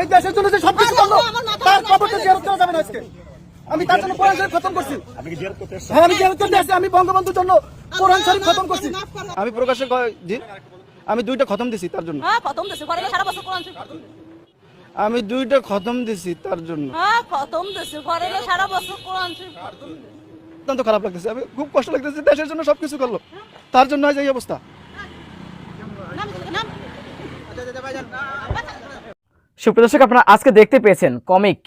এই দেশের জন্য যে সব কিছু করল তার জিয়ারত করা যাবে না আজকে। আমি তার জন্য কোরআন শরীফ খতম করছি? হ্যাঁ আমি জিয়ারত করতে আসছি আমি বঙ্গবন্ধুর জন্য কোরআন শরীফ খতম করছি। আমি প্রকাশ্যে জি? আমি দুইটা খতম দিছি তার জন্য। হ্যাঁ। আমি দুইটা খতম দিছি তার জন্য। হ্যাঁ। অত্যন্ত খারাপ লাগতেছে। আমি খুব কষ্ট লাগতেছে দেশের জন্য সবকিছু করল। তার জন্য আজ এই অবস্থা। নাম নাম? সুপ্রদর্শক আপনারা আজকে দেখতে পেয়েছেন কমিক,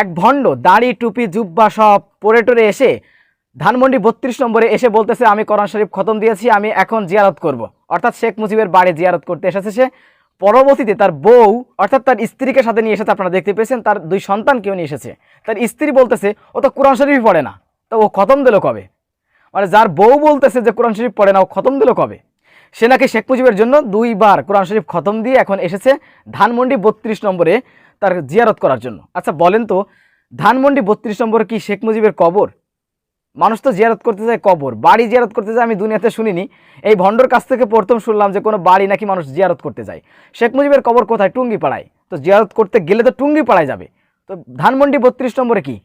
এক ভণ্ড, দাড়ি, টুপি, জুব্বা সব পরে টরে এসে ধানমন্ডি বত্রিশ নম্বরে এসে বলতেছে, আমি কোরআন শরীফ খতম দিয়েছি, আমি এখন জিয়ারত করব। অর্থাৎ শেখ মুজিবের বাড়ি জিয়ারত করতে এসেছে সে। পরবর্তীতে তার বউ, অর্থাৎ তার স্ত্রীকে সাথে নিয়ে এসেছে, আপনারা দেখতে পেয়েছেন, তার দুই সন্তানকেও নিয়ে এসেছে। তার স্ত্রী বলতেছে, ও তো কোরআন শরীফই পড়ে না, তো ও খতম দিল কবে? মানে যার বউ বলতেছে যে কোরআন শরীফ পড়ে না, ও খতম দিল কবে? সে নাকি শেখ মুজিবের জন্য দুইবার কোরআন শরীফ খতম দিয়ে এখন এসেছে ধানমন্ডি বত্রিশ নম্বরে তার জিয়ারত করার জন্য। আচ্ছা বলেন তো, ধানমন্ডি বত্রিশ নম্বর কি শেখ মুজিবের কবর? মানুষ তো জিয়ারত করতে যায় কবর, বাড়ি জিয়ারত করতে যায় আমি দুনিয়াতে শুনিনি। এই ভণ্ডর কাছ থেকে প্রথম শুনলাম যে কোনো বাড়ি নাকি মানুষ জিয়ারত করতে যায়। শেখ মুজিবের কবর কোথায়? টুঙ্গি পাড়ায় তো জিয়ারত করতে গেলে তো টুঙ্গি পাড়ায় যাবে। তো ধানমন্ডি বত্রিশ নম্বরে কি?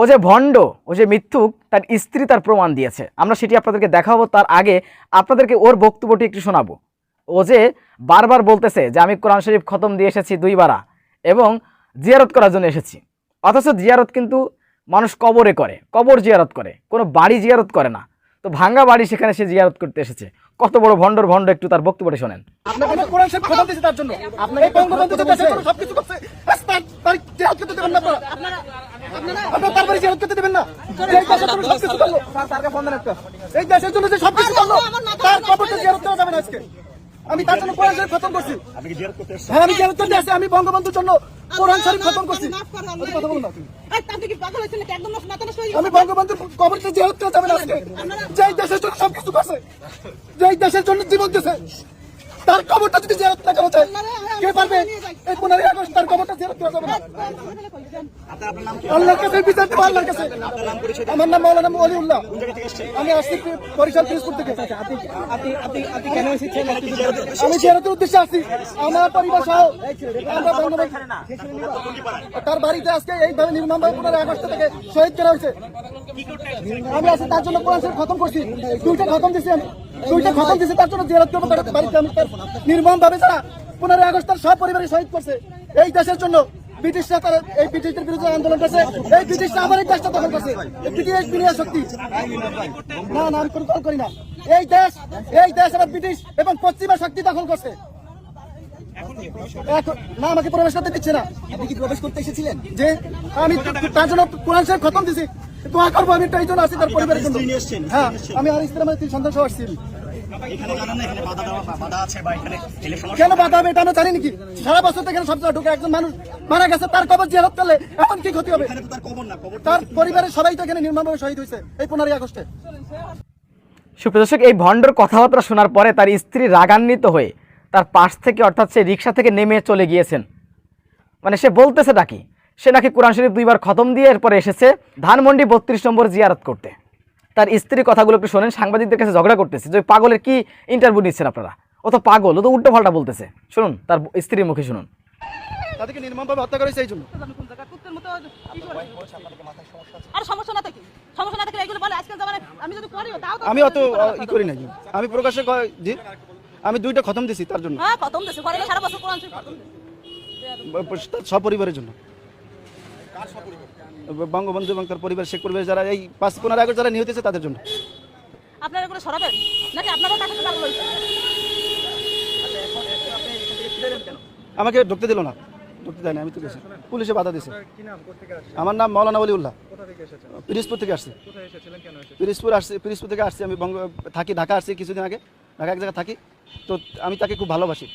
ও যে ভণ্ড ও যে মিথ্যুক তার স্ত্রী তার প্রমাণ দিয়েছে। আমরা সেটি আপনাদেরকে দেখাবো তার আগে আপনাদেরকে ওর বক্তব্যটি একটু শোনাবো। ও যে বারবার বলতেছে যে আমি কোরআন শরীফ খতম দিয়ে এসেছি দুইবারা এবং জিয়ারত করার জন্য এসেছি। অথচ জিয়ারত কিন্তু মানুষ কবরে করে কবর জিয়ারত করে কোনো বাড়ি জিয়ারত করে না। তো ভাঙ্গা বাড়ি সেখানে সে জিয়ারত করতে এসেছে। কত বড় ভণ্ডর ভণ্ড একটু তার বক্তব্যটি শোনেন। আপনাকে আমি কোরআন শরীফ খতম দিছি তার জন্য আপনার এই বঙ্গবন্ধু যে দেশের জন্য সবকিছু করছে আজ তার তার জিয়ারত করতে দেবেন না আপনারা আপনারা তার বাড়ি জিয়ারত করতে দেবেন না এই দেশের জন্য এই দেশের জন্য যে সবকিছু করল তার খবরটা জিয়ারত করা যাবে না আজকে। আমি তার জন্য কোরআন শরীফ খতম করছি। আপনি জিয়ারত করতে হ্যাঁ আমি জিয়ারত করতে আসছি আমি বঙ্গবন্ধুর জন্য কোরআন শরীফ খতম করছি। কথা বলুন না তুমি। কি পাগল হয়েছেন নাকি? একদম মাথা নষ্ট আমি বঙ্গবন্ধুর কবরটা জিয়ারত করা যাবে না আজকে। যেই দেশের জন্য সবকিছু করছে যেই দেশের জন্য জীবন দিছে তার কবরটা যদি জিয়ারত না করা যায় কে পারবে? এই পনেরোই আগস্ট তার কবরটা জিয়ারত করা যাবে না। আল্লাহর কাছে বিচার দেবো আল্লাহর কাছে। আমার নাম মৌলানা অলিউল্লাহ আমি আসছি বরিশাল পিরোজপুর থেকে। আমি জিয়ারতের উদ্দেশ্যে আসছি। আমার পরিবার সহ আমরা বঙ্গবন্ধু তার বাড়িতে আজকে এইভাবে নির্মমভাবে পনেরোই আগস্ট থেকে শহীদ করা হয়েছে। আমি আছি তার জন্য কোরআন শরীফ খতম করছি। দুইটা খতম দিছি আমি। দুইটা খতম দিছি তার জন্য জিয়ারত করব তার বাড়িতে আমি তার নির্মম ভাবে যারা পনেরোই আগস্ট তার সব পরিবারে শহীদ করছে। এই দেশের জন্য ব্রিটিশরা তার এই ব্রিটিশদের বিরুদ্ধে আন্দোলন করছে এই ব্রিটিশরা আমার এই দেশটা দখল করছে। ব্রিটিশ শক্তি। না না আমি কোনো দল করি না। এই দেশ এই দেশ আমার ব্রিটিশ এবং পশ্চিমা শক্তি দখল করছে। না আমাকে প্রবেশ করতে দিচ্ছে না। আপনি কি প্রবেশ করতে এসেছিলেন? যে আমি তার জন্য কোরআন শরীফ খতম দিছি। দোয়া করব আমি তাই জন্য আসি তার পরিবারের জন্য? হ্যাঁ আমি আর স্ত্রী আমার তিন সন্তান সহ আসছি। কেন বাধা হবে এটা আমরা জানি নাকি? সারা বছর থেকে সব ঢুকে একজন মানুষ মারা গেছে তার কবর জিয়ারত করলে এখন কি ক্ষতি হবে? তার কবর না কবর তার পরিবারের সবাই তো এখানে নির্মমভাবে শহীদ হয়েছে এই পনেরোই আগস্টে। সুপ্রদর্শক এই ভণ্ডর কথাবার্তা শোনার পরে তার স্ত্রী রাগান্বিত হয়ে তার পাশ থেকে অর্থাৎ সে রিক্সা থেকে নেমে চলে গিয়েছেন। মানে সে বলতেছে নাকি সে নাকি কোরআন শরীফ দুইবার খতম দিয়ে এরপরে এসেছে ধানমন্ডি বত্রিশ নম্বর জিয়ারত করতে। তার স্ত্রীর কথাগুলো একটু শোনেন সাংবাদিকদের কাছে ঝগড়া করতেছে যে পাগলের কি ইন্টারভিউ নিচ্ছেন আপনারা? ও তো পাগল ও তো উল্টো পাল্টা বলতেছে। শুনুন তার স্ত্রীর মুখে শুনুন। তাদেরকে নির্মমভাবে হত্যা করেছে এই জন্য। জানি কোন জায়গা, কুত্তের মতো কি করে? আর সমস্যা না থাকে। সমস্যা না থাকলে এগুলো বলে আজকাল জামানায় আমি যদি করি তাও আমি অত ই করি নাকি আমি প্রকাশ্যে জি? আমি দুইটা খতম দিছি তার জন্য। হ্যাঁ খতম দিছে। ঘরে সারা বছর কোরআন শরীফ খতম দিছে। সপরিবারের জন্য। বঙ্গবন্ধু এবং তার পরিবার শেখ পরিবার যারা এই পাঁচ পনেরো আগস্ট যারা নিহত হয়েছে তাদের জন্য। আপনারা এগুলো সরাবেন নাকি সাথে আমাকে ঢুকতে দিল না। ঢুকতে দেয়নি আমি তো গেছি। পুলিশে বাধা দিছে আমার নাম মৌলানা অলিউল্লাহ পিরিজপুর থেকে আসছি। পিরিজপুর আসছি পিরিজপুর থেকে আসছি আমি বঙ্গ থাকি ঢাকা আসছি কিছুদিন আগে। ঢাকা এক জায়গায় থাকি। তো আমি তাকে খুব ভালোবাসি।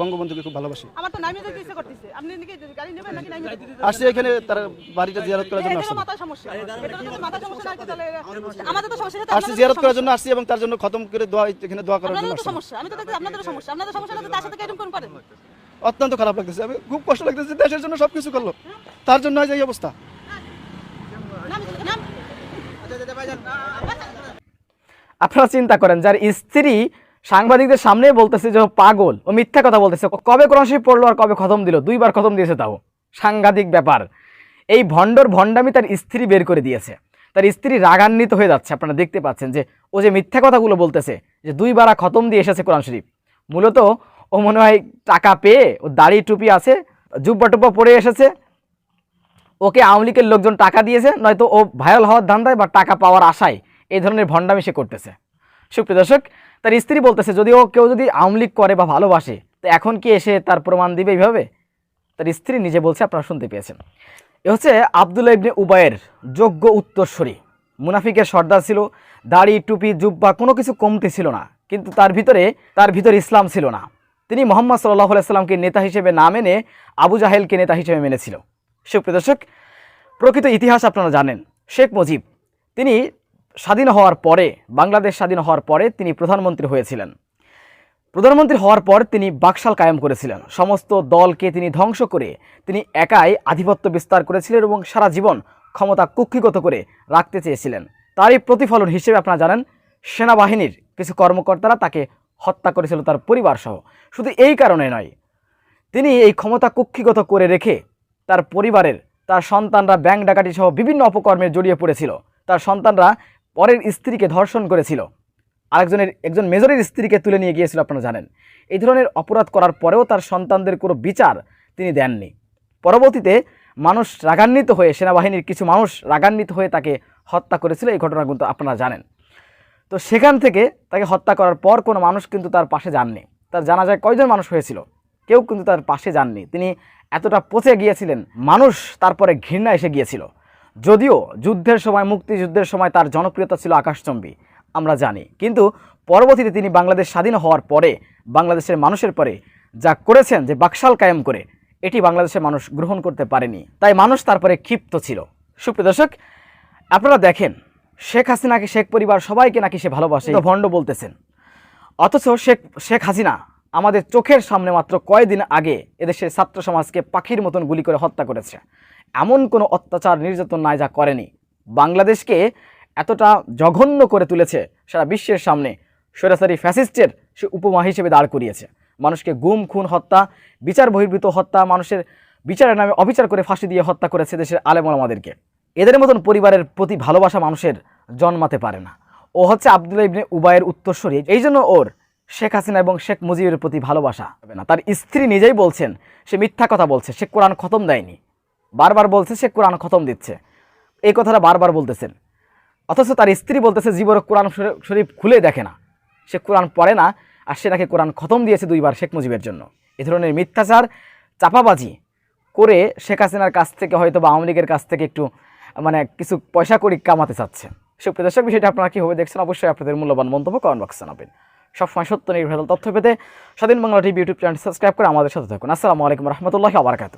বঙ্গবন্ধুকে খুব ভালোবাসি। আমার তো নামিয়ে যেতে ইচ্ছে করতেছে। আপনি নাকি গাড়ি নেবেন নাকি নামিয়ে যেতে এখানে তার বাড়িটা জিয়ারত করার জন্য আসছি। সমস্যা। এটারও যদি মাথায় সমস্যা থাকে তাহলে আমাদের তো সমস্যা সেটা আসছি জিয়ারত করার জন্য আসছি এবং তার জন্য খতম করে দোয়া এখানে দোয়া করার জন্য আপনাদেরও তো আসছি। সমস্যা। আমি তো দেখি আপনাদেরও সমস্যা। আপনাদের সমস্যা না তার সাথে এরকম কোন করেন অত্যন্ত খারাপ লাগতেছে। আমি খুব কষ্ট লাগতেছে দেশের জন্য সবকিছু করল। তার জন্য এই অবস্থা। নাম নাম। আপনারা চিন্তা করেন যার স্ত্রী সাংবাদিকদের সামনেই বলতেছে যে পাগল। ও মিথ্যা কথা বলতেছে। কবে কোরআন শরীফ পড়ল আর কবে খতম দিল? দুইবার খতম দিয়েছে তাও। সাংঘাতিক ব্যাপার। এই ভণ্ডর ভণ্ডামি তার স্ত্রী বের করে দিয়েছে। তার স্ত্রী রাগান্বিত হয়ে যাচ্ছে। আপনারা দেখতে পাচ্ছেন যে ও যে মিথ্যা কথাগুলো বলতেছে, যে দুইবার খতম দিয়ে এসেছে কোরআন শরীফ। মূলত ও মনে হয় টাকা পেয়ে ও দাড়ি টুপি আছে, জুব্বা টুব্বা পরে এসেছে। ওকে আওয়ামী লীগের লোকজন টাকা দিয়েছে, নয়তো ও ভাইরাল হওয়ার ধান্দায় বা টাকা পাওয়ার আশায় এই ধরনের ভণ্ডামি সে করতেছে। সুপ্রিয় দর্শক, তার স্ত্রী বলতেছে যদি ও কেউ যদি আওয়ামী লীগ করে বা ভালোবাসে, তো এখন কি এসে তার প্রমাণ দিবে এইভাবে? তার স্ত্রী নিজে বলছে, আপনারা শুনতে পেয়েছেন। এ হচ্ছে আবদুল্লাহ ইবনে উবায়ের যোগ্য উত্তরস্বরী মুনাফিকের সর্দার ছিল, দাড়ি, টুপি, জুব্বা কোনো কিছু কমতি ছিল না, কিন্তু তার ভিতরে তার ভিতরে ইসলাম ছিল না। তিনি মোহাম্মদ সাল্লাহ সাল্লামকে নেতা হিসেবে না মেনে আবু জাহেলকে নেতা হিসেবে মেনেছিল। সুপ্রিয় দর্শক, প্রকৃত ইতিহাস আপনারা জানেন, শেখ মুজিব। তিনি স্বাধীন হওয়ার পরে, বাংলাদেশ স্বাধীন হওয়ার পরে তিনি প্রধানমন্ত্রী হয়েছিলেন। প্রধানমন্ত্রী হওয়ার পর তিনি বাকশাল কায়েম করেছিলেন। সমস্ত দলকে তিনি ধ্বংস করে তিনি একাই আধিপত্য বিস্তার করেছিলেন এবং সারা জীবন ক্ষমতা কুক্ষিগত করে রাখতে চেয়েছিলেন। তারই প্রতিফলন হিসেবে আপনারা জানেন, সেনাবাহিনীর কিছু কর্মকর্তারা তাকে হত্যা করেছিল তার পরিবার সহ। শুধু এই কারণে নয়, তিনি এই ক্ষমতা কুক্ষিগত করে রেখে তার পরিবারের, তার সন্তানরা ব্যাংক ডাকাতি সহ বিভিন্ন অপকর্মে জড়িয়ে পড়েছিল। তার সন্তানরা পরের স্ত্রীকে ধর্ষণ করেছিল। আরেকজনের, একজন মেজরের স্ত্রীকে তুলে নিয়ে গিয়েছিল, আপনারা জানেন। এই ধরনের অপরাধ করার পরেও তার সন্তানদের কোনো বিচার তিনি দেননি। পরবর্তীতে মানুষ রাগান্বিত হয়ে, সেনাবাহিনীর কিছু মানুষ রাগান্বিত হয়ে তাকে হত্যা করেছিল, এই ঘটনা কিন্তু আপনারা জানেন। তো সেখান থেকে তাকে হত্যা করার পর কোনো মানুষ কিন্তু তার পাশে যাননি। তার জানা যায় কয়জন মানুষ হয়েছিল? কেউ কিন্তু তার পাশে যাননি। তিনি এতটা পচে গিয়েছিলেন, মানুষ তারপরে ঘৃণা এসে গিয়েছিল। যদিও যুদ্ধের সময়, মুক্তিযুদ্ধের সময় তার জনপ্রিয়তা ছিল আকাশচম্বী, আমরা জানি। কিন্তু পরবর্তীতে তিনি বাংলাদেশ স্বাধীন হওয়ার পরে, বাংলাদেশের মানুষের পরে যা করেছেন, যে বাকশাল কায়েম করে, এটি বাংলাদেশের মানুষ গ্রহণ করতে পারেনি। তাই মানুষ তারপরে ক্ষিপ্ত ছিল। সুপ্রিয় দর্শক, আপনারা দেখেন, শেখ হাসিনাকে শেখ পরিবার সবাইকে নাকি সে ভালোবাসে ভণ্ড বলতেছেন। অথচ শেখ শেখ হাসিনা আমাদের চোখের সামনে মাত্র কয়েকদিন আগে এদেশের ছাত্র সমাজকে পাখির মতন গুলি করে হত্যা করেছে। এমন কোনো অত্যাচার নির্যাতন নাই যা করেনি। বাংলাদেশকে এতটা জঘন্য করে তুলেছে সারা বিশ্বের সামনে সরাসরি ফ্যাসিস্টের সে উপমা হিসেবে দাঁড় করিয়েছে। মানুষকে গুম, খুন, হত্যা, বিচার বহির্ভূত হত্যা, মানুষের বিচারের নামে অবিচার করে ফাঁসি দিয়ে হত্যা করেছে দেশের আলেমন আমাদেরকে এদের মতন পরিবারের প্রতি ভালোবাসা মানুষের জন্মাতে পারে না। ও হচ্ছে আবদুল্লাহ ইবনে উবায়ের উত্তরস্বরী এই জন্য ওর শেখ হাসিনা এবং শেখ মুজিবের প্রতি ভালোবাসা হবে না। তার স্ত্রী নিজেই বলছেন, সে মিথ্যা কথা বলছে, সে কোরআন খতম দেয়নি। বারবার বলছে, সে কোরআন খতম দিচ্ছে। এই কথাটা বারবার বলতেছেন। অথচ তার স্ত্রী বলতেছে, জীবনে কোরআন শরীফ খুলে দেখে না। সে কোরআন পড়ে না, আর সে নাকি কোরআন খতম দিয়েছে দুইবার শেখ মুজিবের জন্য। এ ধরনের মিথ্যাচার, চাপাবাজি করে শেখ হাসিনার কাছ থেকে হয়তো বা আওয়ামী লীগের কাছ থেকে একটু মানে কিছু পয়সা করি কামাতে চাচ্ছে। সুপ্রিয় দর্শক, বিষয়টা আপনারা কীভাবে দেখছেন অবশ্যই আপনাদের মূল্যবান মন্তব্য কমেন্ট বক্সে জানাবেন। সবসময় সত্য নির্ভর তথ্য পেতে Swadhin Bangla TV YouTube channel subscribe করে আমাদের সাথে থাকুন। আসসালামু আলাইকুম রহমতুল্লাহ আবরকাত